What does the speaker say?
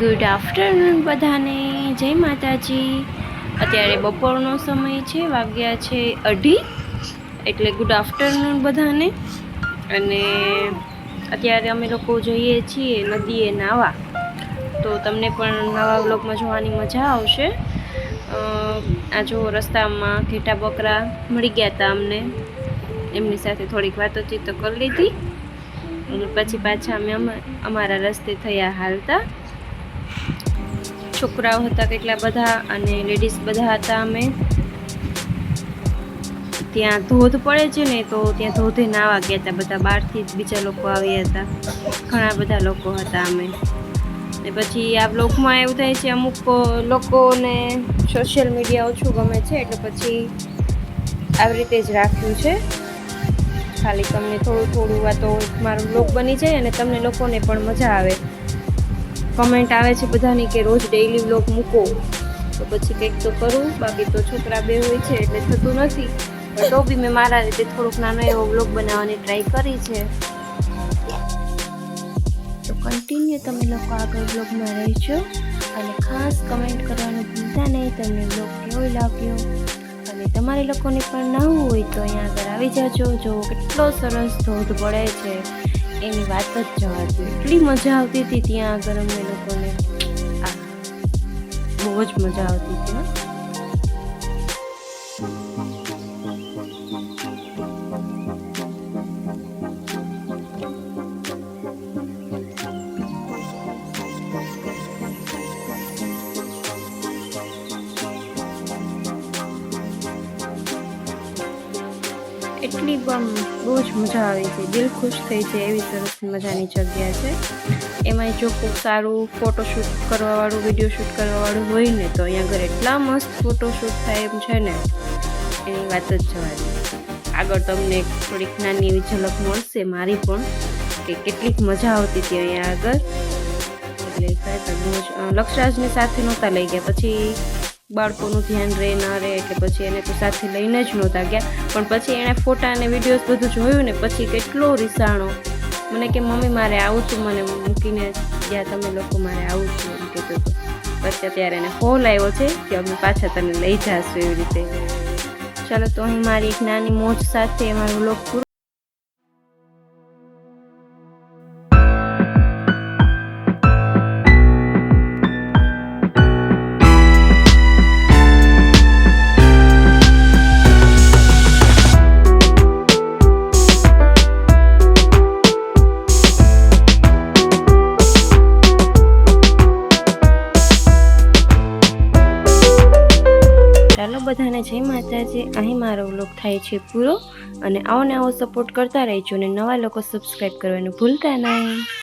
Good afternoon બધાને, જય માતાજી. અત્યારે બપોરનો સમય છે, વાગ્યા છે અઢી. એટલે ગુડ આફ્ટરનૂન બધાને. અને અત્યારે અમે લોકો જઈએ છીએ નદીએ નાવા. તો તમને પણ નવા વ્લોગમાં જોવાની મજા આવશે. આ જો રસ્તામાં ઘેટા બકરા મળી ગયા હતા અમને. એમની સાથે થોડીક વાતોચીત કરી લીધી. પછી પાછા અમા- અમારા રસ્તે થયા હાલતા. છોકરાઓ હતા કેટલા બધા અને લેડીઝ બધા હતા અમે. ત્યાં ધોધ પડે છે ને તો ત્યાં ધોધે નાવા ગયા હતા બધા, બહારથી જ બીજા લોકો આવ્યા હતા. ઘણા બધા લોકો હતા અમે. ને પછી આ બ્લોગમાં એવું થાય છે, અમુક લોકોને સોશિયલ મીડિયા ઓછું ગમે છે, એટલે પછી આવી રીતે જ રાખ્યું છે. ખાલી તમને થોડું થોડું વાતો, મારો બ્લોગ બની જાય અને તમને લોકોને પણ મજા આવે. કમેન્ટ આવે છે બધાની કે રોજ ડેઈલી વ્લોગ મૂકો. તો પછી કંઈક તો કરું, બાકી તો છોકરા બે હોય છે એટલે થતું નથી. તો બી મેં મારા રીતે થોડુંક નાનો એવો વ્લોગ બનાવવાની ટ્રાય કરી છે. તો કન્ટિન્યુ તમે લોકો આગળ વ્લોગમાં રહેજો. અને ખાસ કમેન્ટ કરવાનું ભૂલતા નહીં, તમને વ્લોગ કેવો લાગ્યો? અને તમારે લોકોને પણ ના હોય તો અહીંયા આગળ આવી જાજો. જો કેટલો સરસ ધોધ પડે છે. એની વાત જ જવા દો એટલી મજા આવતી હતી ત્યાં આગળ અમને લોકોને. બહુ જ મજા આવતી હતી એટલી પણ બહુ જ મજા આવે છે. દિલ ખુશ થઈ જાય એવી સરસ મજાની જગ્યા છે. એમાંય જો ખૂબ સારું ફોટોશૂટ કરવાવાળું વીડિયો શૂટ કરવાવાળું હોય ને તો અહીંયા આગળ એટલા મસ્ત ફોટોશૂટ થાય એમ છે ને, એની વાત જ જવા આગળ તમને થોડીક નાની એવી ઝલક મળશે મારી પણ, કે કેટલીક મજા આવતી હતી અહીંયા આગળ. એટલે લક્ષરાજને સાથે નહોતા લઈ ગયા. પછી બાળકોનું ધ્યાન રહે, ન રહે એટલે પછી એને તો સાથે લઈને જ નહોતા ગયા પણ પછી એણે ફોટા અને વિડીયોઝ બધું જોયું ને પછી કેટલો રિસાણો. મને કે, મમ્મી, મારે આવું છું. મને મૂકીને ગયા તમે લોકો મારે આવું છું. એમ કહેતો હતો. પછી અત્યારે એને ફોન આવ્યો છે કે, અમે પાછા તને લઈ જાશું એવી રીતે. ચાલો, તો અહીં મારી એક નાની મોજ સાથે મારું લોક પૂરો બધાને જય માતાજી. અહીં મારો વ્લોગ થાય છે પૂરો અને આવો ને આવો સપોર્ટ કરતા રહેજો અને નવા લોકો સબસ્ક્રાઈબ કરવાનું ભૂલતા નહીં.